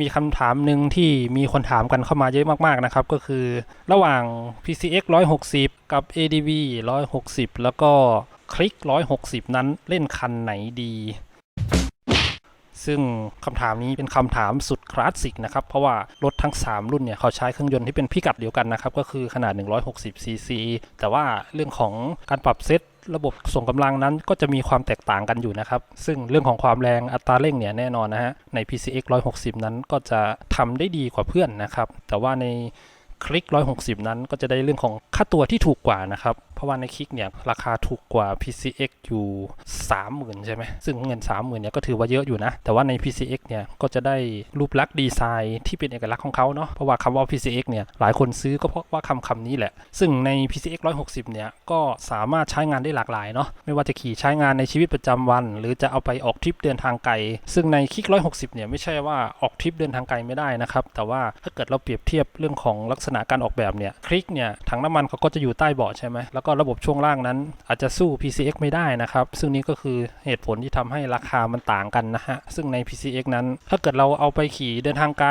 มีคำถามหนึ่งที่มีคนถามกันเข้ามาเยอะมากๆนะครับ ก็คือระหว่าง PCX 160 กับ ADV 160 แล้วก็คลิก 160 นั้นเล่นคันไหนดี ซึ่งคำถามนี้เป็นคำถามสุดคลาสสิกนะครับ เพราะว่ารถทั้ง 3 รุ่นเนี่ย เขาใช้เครื่องยนต์ที่เป็นพิกัดเดียวกันนะครับ ก็คือขนาด 160 cc แต่ว่าเรื่องของการปรับเซต ระบบส่งกำลังนั้นก็จะมีความแตกต่างกันอยู่นะครับ ซึ่งเรื่องของความแรงอัตราเร่งเนี่ยแน่นอนนะฮะใน PCX 160 นั้นก็จะทำได้ดีกว่าเพื่อนนะครับ แต่ว่าใน คลิก 160 นั้นก็จะได้เรื่องของค่าตัวที่ถูกกว่านะครับ เพราะว่าในคลิกเนี่ยราคาถูกกว่า PCX อยู่ 30,000 ใช่ไหมซึ่งเงิน 30,000 เนี่ยก็ถือว่าเยอะอยู่นะ แต่ว่าใน PCX เนี่ยก็จะได้รูปลักษณ์ดีไซน์ที่เป็นเอกลักษณ์ของเขาเนาะเพราะว่าคำว่า PCX เนี่ยหลายคนซื้อก็เพราะว่าคำคำนี้แหละ ซึ่งใน PCX 160 เนี่ยก็สามารถใช้งานได้หลากหลายเนาะไม่ว่าจะขี่ใช้งานในชีวิตประจำวัน หรือจะเอาไปออกทริปเดินทางไกลซึ่งในคลิก 160 เนี่ยไม่ใช่ว่าออกทริปเดินทางไกลไม่ได้นะครับแต่ว่าถ้าเกิดเราเปรียบเทียบเรื่องของลักษณะการออกแบบเนี่ยคลิกเนี่ยถังน้ำมันเขาก็จะอยู่ใต้เบาะใช่ไหมแล้วก็ระบบช่วงล่างนั้น อาจจะสู้ PCX ไม่ได้นะครับ ซึ่งนี้ก็คือเหตุผลที่ทำให้ราคามันต่างกันนะฮะ ซึ่งใน PCX นั้น ถ้าเกิดเราเอาไปขี่เดินทางไกล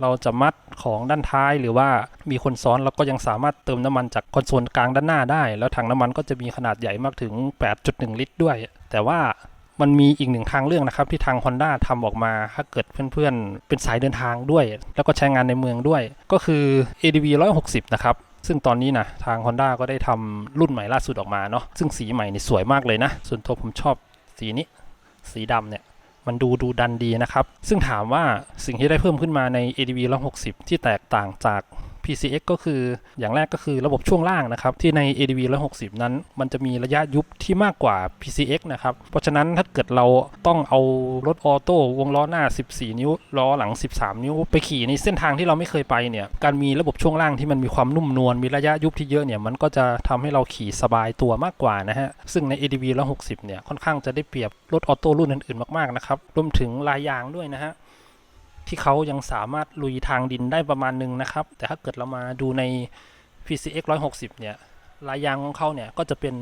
เราจะมัดของด้านท้ายหรือว่ามีคนซ้อนเราก็ยังสามารถเติมน้ำมันจากคอนโซลกลางด้านหน้าได้ แล้วถังน้ำมันก็จะมีขนาดใหญ่มากถึง 8.1 ลิตรด้วย แต่ว่า มันมีอีกหนึ่งทางเลือกนะครับ ที่ทาง Honda ทำออกมาถ้าเกิดเพื่อนๆ เป็นสายเดินทางด้วย แล้วก็ใช้งานในเมืองด้วย ก็คือ ADV 160 นะครับ ซึ่งตอนนี้นะทาง Honda ก็ได้ทำรุ่นใหม่ล่าสุดออกมาเนาะซึ่งสีใหม่นี่สวยมากเลยนะ ส่วนตัวผมชอบสีนี้ สีดำเนี่ยมันดูดูดันดีนะครับ ซึ่งถามว่าสิ่งที่ได้เพิ่มขึ้นมาใน ADV 160 ที่แตกต่างจาก PCX ก็คืออย่างแรกก็คือระบบช่วงล่างนะครับ ที่ใน ADV 160 นั้น มันจะมีระยะยุบที่มากกว่า PCX นะครับ เพราะฉะนั้นถ้าเกิดเราต้องเอารถออโต้วงล้อหน้า 14 นิ้วล้อหลัง 13 นิ้ว ไปขี่ในเส้นทางที่เราไม่เคยไปเนี่ยการมีระบบช่วงล่างที่มันมีความนุ่มนวลมีระยะยุบที่เยอะเนี่ยมันก็จะทำให้เราขี่สบายตัวมากกว่านะฮะซึ่งใน ADV 160 เนี่ยค่อนข้างจะได้เปรียบรถออโต้รุ่นอื่นๆมากๆนะครับรวมถึงลายยางด้วยนะฮะ ที่เขายังสามารถลุยทางดินได้ประมาณหนึงนะครับ แต่ถ้าเกิดเรามาดูใน PCX 160 เนี่ยลายยางของเขาเนี่ยก็จะเป็น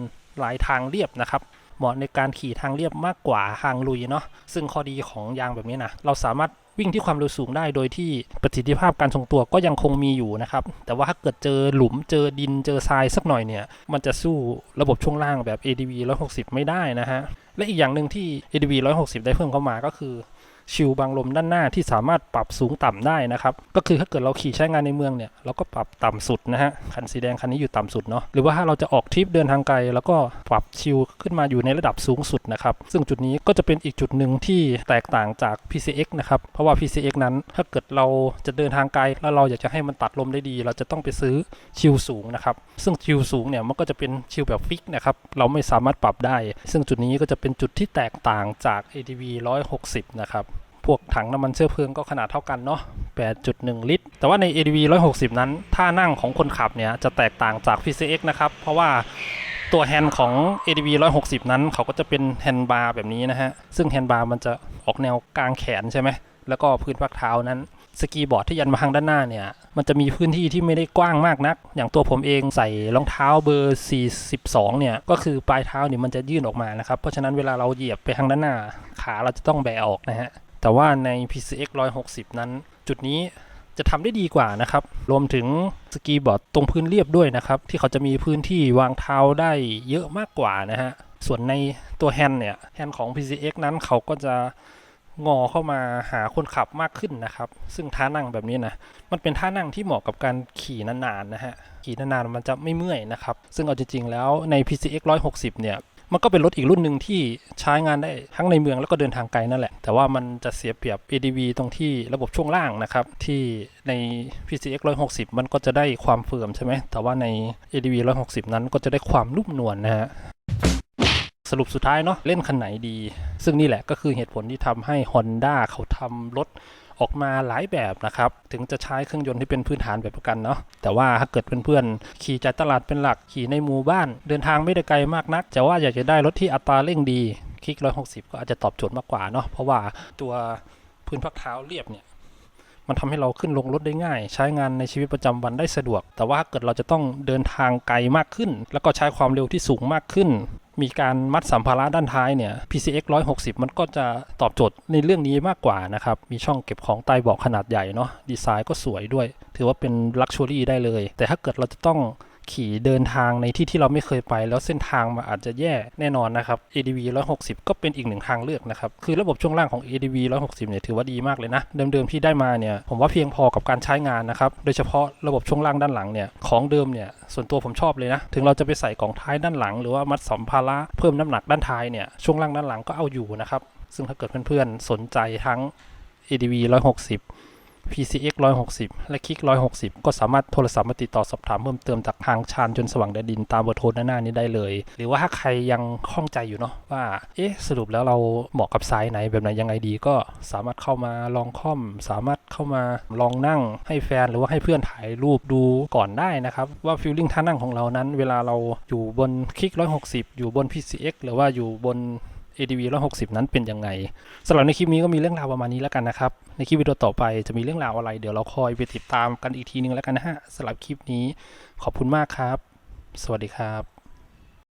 ลายทางเรียบนะครับ เหมาะในการขี่ทางเรียบมากกว่าทางลุยเนาะซึ่งข้อดีของยางแบบนี้นะเราสามารถวิ่งที่ความเร็วสูงได้โดยที่ประสิทธิภาพการทรงตัวก็ยังคงมีอยู่นะครับ แต่ว่าถ้าเกิดเจอหลุมเจอดินเจอทรายสักหน่อยเนี่ย มันจะสู้ระบบช่วงล่างแบบ ADV 160 ไม่ได้นะฮะ และอีกอย่างหนึ่งที่ ADV 160 ได้เพิ่มเข้ามาก็คือ ชิลบังลมด้านหน้าที่สามารถปรับสูงต่ำได้นะครับ ก็คือถ้าเกิดเราขี่ใช้งานในเมืองเนี่ยเราก็ปรับต่ำสุดนะฮะคันสีแดงคันนี้อยู่ต่ำสุดเนาะหรือว่าถ้าเราจะออกทริปเดินทางไกล แล้วก็ปรับชิลขึ้นมาอยู่ในระดับสูงสุดนะครับ ซึ่งจุดนี้ก็จะเป็นอีกจุดหนึ่งที่แตกต่างจาก PCX นะครับเพราะว่า PCX นั้นถ้าเกิดเราจะเดินทางไกลแล้วเราอยากจะให้มันตัดลมได้ดี เราจะต้องไปซื้อชิลสูงนะครับซึ่งชิลสูงเนี่ยมันก็จะเป็นชิลแบบฟิกนะครับเราไม่สามารถปรับได้ ซึ่งจุดนี้ก็จะเป็นจุดที่แตกต่างจาก ADV 160 นะครับ พวกถังน้ำมันเชื้อเพลิงก็ขนาดเท่ากันเนาะ 8.1 ลิตร แต่ว่าใน ADV 160 นั้น ท่านั่งของคนขับเนี่ยจะแตกต่างจาก PCX นะครับ เพราะว่าตัวแฮนด์ของ ADV 160 นั้น เขาก็จะเป็นแฮนด์บาร์แบบนี้นะฮะ ซึ่งแฮนด์บาร์มันจะออกแนวกลางแขนใช่ไหม แล้วก็พื้นพักเท้านั้นสกีบอร์ดที่ยันมาทางด้านหน้าเนี่ย มันจะมีพื้นที่ที่ไม่ได้กว้างมากนัก อย่างตัวผมเองใส่รองเท้าเบอร์ 42 เนี่ย ก็คือปลายเท้าเนี่ยมันจะยื่นออกมานะครับ เพราะฉะนั้นเวลาเราเหยียบไปทางด้านหน้า ขาเราจะต้องแบะออกนะฮะ แต่ว่าใน PCX 160 นั้น จุดนี้จะทำได้ดีกว่านะครับ รวมถึงสกีบอร์ดตรงพื้นเรียบด้วยนะครับ ที่เขาจะมีพื้นที่วางเท้าได้เยอะมากกว่านะฮะ ส่วนในตัวแฮนด์เนี่ย แฮนด์ของ PCX นั้นเขาก็จะงอเข้ามาหาคนขับมากขึ้นนะครับ ซึ่งท่านั่งแบบนี้นะ มันเป็นท่านั่งที่เหมาะกับการขี่นานๆนะฮะ ขี่นานๆมันจะไม่เมื่อยนะครับ ซึ่งเอาจริงๆแล้วใน PCX 160 เนี่ย มันก็เป็นรถอีกรุ่นหนึ่งที่ใช้งานได้ทั้งในเมืองแล้วก็เดินทางไกลนั่นแหละ แต่ว่ามันจะเสียเปรียบ ADV ตรงที่ระบบช่วงล่างนะครับ ที่ใน PCX 160 มันก็จะได้ความเฟิร์มใช่ไหม แต่ว่าใน ADV 160 นั้นก็จะได้ความนุ่มนวลนะฮะสรุปสุดท้ายเนาะเล่นคันไหนดี ซึ่งนี่แหละก็คือเหตุผลที่ทำให้ Honda เขาทำรถ ออกมาหลายแบบนะครับถึงจะใช้เครื่องยนต์ที่เป็นพื้นฐานแบบประกันเนาะแต่ว่าถ้าเกิดเพื่อนๆขี่จากตลาดเป็นหลักขี่ในหมู่บ้าน เดินทางไม่ได้ไกลมากนัก แต่ว่าอยากจะได้รถที่อัตราเร่งดีคลิก 160 ก็อาจจะตอบโจทย์มากกว่าเนาะเพราะว่าตัวพื้นพักเท้าเรียบเนี่ยมันทำให้เราขึ้นลงรถได้ง่าย ใช้งานในชีวิตประจำวันได้สะดวก แต่ว่าถ้าเกิดเราจะต้องเดินทางไกลมากขึ้น แล้วก็ใช้ความเร็วที่สูงมากขึ้น มีการมัดสัมภาระด้านท้ายเนี่ย PCX 160 มันก็จะตอบโจทย์ในเรื่องนี้มากกว่านะครับ มีช่องเก็บของใต้เบาะขนาดใหญ่เนาะดีไซน์ก็สวยด้วย ถือว่าเป็นลักชัวรี่ได้เลย แต่ถ้าเกิดเราจะต้อง ขี่เดินทางในที่ที่เราไม่เคยไป แล้วเส้นทางมันอาจจะแย่แน่นอนนะครับ ADV 160 ก็เป็นอีกหนึ่งทางเลือกนะครับ คือระบบช่วงล่างของ ADV 160 เนี่ยถือว่าดีมากเลยนะ เดิมๆที่ได้มาเนี่ยผมว่าเพียงพอกับการใช้งานนะครับ โดยเฉพาะระบบช่วงล่างด้านหลังเนี่ยของเดิมเนี่ยส่วนตัวผมชอบเลยนะ ถึงเราจะไปใส่กล่องท้ายด้านหลัง หรือว่ามัดสัมภาระเพิ่มน้ำหนักด้านท้ายเนี่ยช่วงล่างด้านหลังก็เอาอยู่นะครับซึ่งถ้าเกิดเพื่อนๆสนใจทั้ง ADV 160 PCX 160 และคลิก 160 ก็สามารถโทรศัพท์มาติดต่อสอบถามเพิ่มเติมจากทางชาญจนสว่างแดนดินตามเบอร์โทรด้านหน้านี้ได้เลย หรือว่าถ้าใครยังข้องใจอยู่เนาะว่า เอ๊ะ สรุปแล้วเราเหมาะกับไซส์ไหนแบบไหนยังไงดี ก็สามารถเข้ามาลองค่อม สามารถเข้ามาลองนั่งให้แฟนหรือว่าให้เพื่อนถ่ายรูปดูก่อนได้นะครับ ว่าฟิลลิ่งท่านั่งของเรานั้น เวลาเราอยู่บนคลิก 160 อยู่บน PCX หรือว่าอยู่บน ADV 160 นั้นเป็นยังไงสำหรับในคลิปนี้ก็มีเรื่องราวประมาณนี้แล้วกันนะครับ ในคลิปวิดีโอต่อไปจะมีเรื่องราวอะไร เดี๋ยวเราคอยไปติดตามกันอีกทีนึงแล้วกันนะฮะสำหรับคลิปนี้ขอบคุณมากครับ สวัสดีครับ